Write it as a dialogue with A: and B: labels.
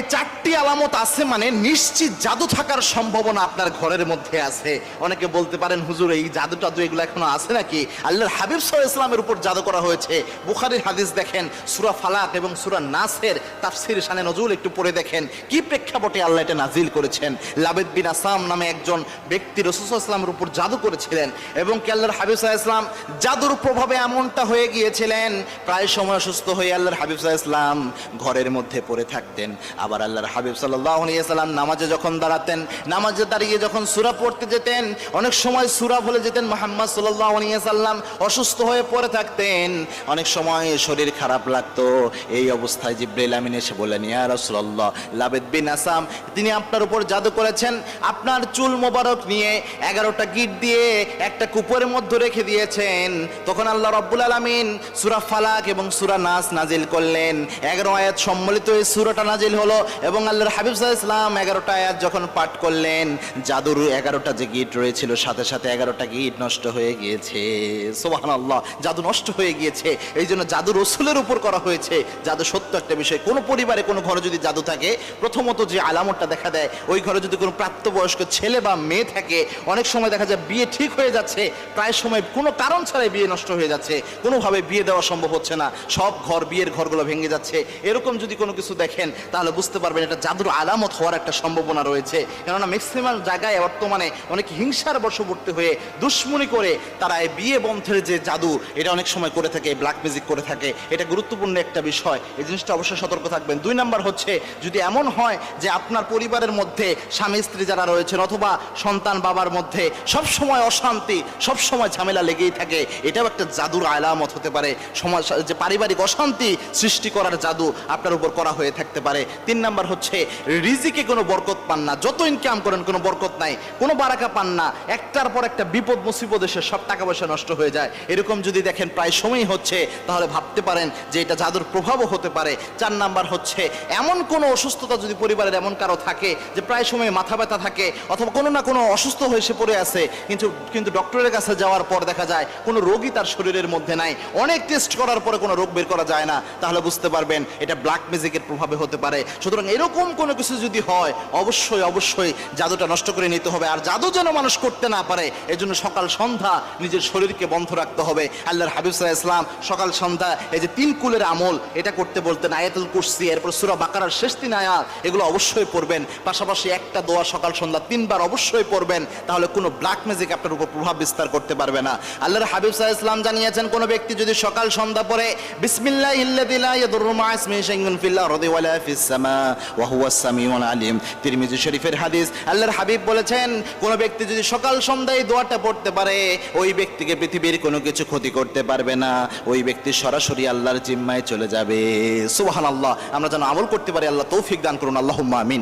A: এই চারটি আলামত আছে মানে নিশ্চিত জাদু থাকার সম্ভাবনা আপনার ঘরের মধ্যে আছে। অনেকে বলতে পারেন, হুজুর, এই জাদু টাদু এগুলো এখনও আছে নাকি? আল্লাহর হাবিব সাল ইসলামের উপর জাদু করা হয়েছে। বুখারির হাদিস দেখেন, সুরা ফালাক এবং সুরা নাসের তাফসির শানে নজরুল একটু পড়ে দেখেন, কি প্রেক্ষাপটে আল্লাহ এটা নাজিল করেছেন? লাবেদ বিন আসাম নামে একজন ব্যক্তি রসুল ইসলামের উপর জাদু করেছিলেন এবং কি আল্লাহর হাবিব সাল ইসলাম জাদুর প্রভাবে এমনটা হয়ে গিয়েছিলেন, প্রায় সময় অসুস্থ হয়ে আল্লাহর হাবিব সাল ইসলাম ঘরের মধ্যে পড়ে থাকতেন। আবার আল্লাহর হাবিব সাল্লাম নামাজে যখন দাঁড়াতেন, নামাজে দাঁড়িয়ে যখন সুরা পড়তে যেতেন, অনেক সময় সুরা ভুলে যেতেন, মোহাম্মদ সাল্লাম অসুস্থ হয়ে পড়ে থাকতেন। অনেক সময় শরীর খারাপ লাগতো। এই অবস্থায় জিব্রাইল আমিন এসে বললেন, ইয়া রাসূলুল্লাহ, লাবেদ বিন আসাম, তিনি আপনার উপর জাদু করেছেন। আপনার চুল মোবারক নিয়ে এগারোটা গিট দিয়ে একটা কুপের মধ্যে রেখে দিয়েছেন। তখন আল্লাহ রব্বুল আলামিন সুরা ফালাক এবং সুরা নাস নাজিল করলেন। এগারো আয়াত সম্মিলিত এই সুরাটা নাজিল হলো। এবং আল্লাহর হাবিব সাল্লাল্লাহু ইসলাম এগারোটা আয়াত যখন পাঠ করলেন, জাদুর এগারোটা যে গিট রয়েছিল, সাথে সাথে এগারোটা গিট নষ্ট হয়ে গিয়েছে। সোহান আল্লাহ জাদু নষ্ট হয়ে গিয়েছে। এই জন্য জাদু রসুলের উপর করা হয়েছে। জাদু সত্য একটা বিষয়। কোনো পরিবারে কোনো ঘরে যদি জাদু থাকে, প্রথমত যে আলামতটা দেখা দেয়, ওই ঘরে যদি কোনো প্রাপ্তবয়স্ক ছেলে বা মেয়ে থাকে, অনেক সময় দেখা যায় বিয়ে ঠিক হয়ে যাচ্ছে। প্রায় সময় কোনো কারণ ছাড়াই বিয়ে নষ্ট হয়ে যাচ্ছে। কোনোভাবে বিয়ে দেওয়া সম্ভব হচ্ছে না। সব ঘর, বিয়ের ঘরগুলো ভেঙে যাচ্ছে। এরকম যদি কোনো কিছু দেখেন, তাহলে বুঝতে পারবেন, এটা জাদুর আলামত হওয়ার একটা সম্ভাবনা রয়েছে। কেননা ম্যাক্সিমাম জায়গায় বর্তমানে অনেক হিংসার বশবর্তী হয়ে দুশ্মনী করে তারা এই বিয়ে বন্ধের যে জাদু, এটা অনেক সময় করে থাকে ব্ল্যাক ম্যাজিক করে থাকে। এটা গুরুত্বপূর্ণ একটা বিষয়। এই জিনিসটা অবশ্যই সতর্ক থাকবেন। দুই নাম্বার হচ্ছে, যদি এমন হয় যে আপনার পরিবারের মধ্যে স্বামী, স্ত্রী যারা রয়েছেন অথবা সন্তান, বাবার মধ্যে সব সময় অশান্তি সব সময় ঝামেলা লেগেই থাকে, এটাও একটা জাদুর আলামত হতে পারে। সমাজ, যে পারিবারিক অশান্তি সৃষ্টি করার জাদু আপনার উপর করা হয়ে থাকতে পারে। তিন নাম্বার হচ্ছে, রিজিকে কোনো বরকত পান না, যত ইনকাম করেন কোনো বরকত নাই, কোনো বারাকা পান না, একটার পর একটা বিপদ, মুসিবত এসে সব টাকা পয়সা নষ্ট হয়ে যায়। এরকম যদি দেখেন প্রায় সময়ই হচ্ছে, তাহলে ভাবতে পারেন যে এটা জাদুর প্রভাবও হতে পারে। চার নাম্বার হচ্ছে, এমন কোনো অসুস্থতা যদি পরিবারের এমন কারও থাকে, যে প্রায় সময় মাথা ব্যথা থাকে, অথবা কোনো না কোনো অসুস্থ হয়ে সে পড়ে আছে, কিন্তু কিন্তু ডক্টরের কাছে যাওয়ার পর দেখা যায়, কোনো রোগী তার শরীরের মধ্যে নাই। অনেক টেস্ট করার পরে কোনো রোগ বের করা যায় না। তাহলে বুঝতে পারবেন, এটা ব্ল্যাক ম্যাজিকের প্রভাবে হতে পারে। সুতরাং এরকম কোনো কিছু যদি হয়, অবশ্যই অবশ্যই জাদুটা নষ্ট করে নিতে হবে। আর জাদু যেন মানুষ করতে না পারে, এজন্য সকাল সন্ধ্যা নিজের শরীরকে বন্ধ রাখতে হবে। আল্লাহর হাবিব সাল্লাহ ইসলাম সকাল সন্ধ্যা, এই যে তিন কুলের আমল, এটা করতে বলতেন, আয়াতুল কুরসি, এরপর সুরা বাকারার শেষ তিন আয়াত, এগুলো অবশ্যই পড়বেন। পাশাপাশি একটা দোয়া সকাল সন্ধ্যা তিনবার অবশ্যই পড়বেন, তাহলে কোনো ব্ল্যাক ম্যাজিক আপনার উপর প্রভাব বিস্তার করতে পারবে না। আল্লাহর হাবিব সাল্লাহ ইসলাম জানিয়েছেন, কোনো ব্যক্তি যদি সকাল সন্ধ্যা পরে বিসমিল্লাহ ইল্লাযী লা ইয়াদুররু মা ইসমিহি শাইউন ফিল আরদি ওয়ালা ফিস সামা আলিম। তিরমিজি শরীফের হাদিস, আল্লাহর হাবিব বলেছেন, কোনো ব্যক্তি যদি সকাল সন্ধ্যায় দোয়াটা পড়তে পারে, ওই ব্যক্তিকে পৃথিবীর কোনো কিছু ক্ষতি করতে পারবে না। ওই ব্যক্তি সরাসরি আল্লাহর জিম্মায় চলে যাবে। সুবহানাল্লাহ, আমরা যেন আমল করতে পারি, আল্লাহ তৌফিক দান করুন আল্লাহ আমিন।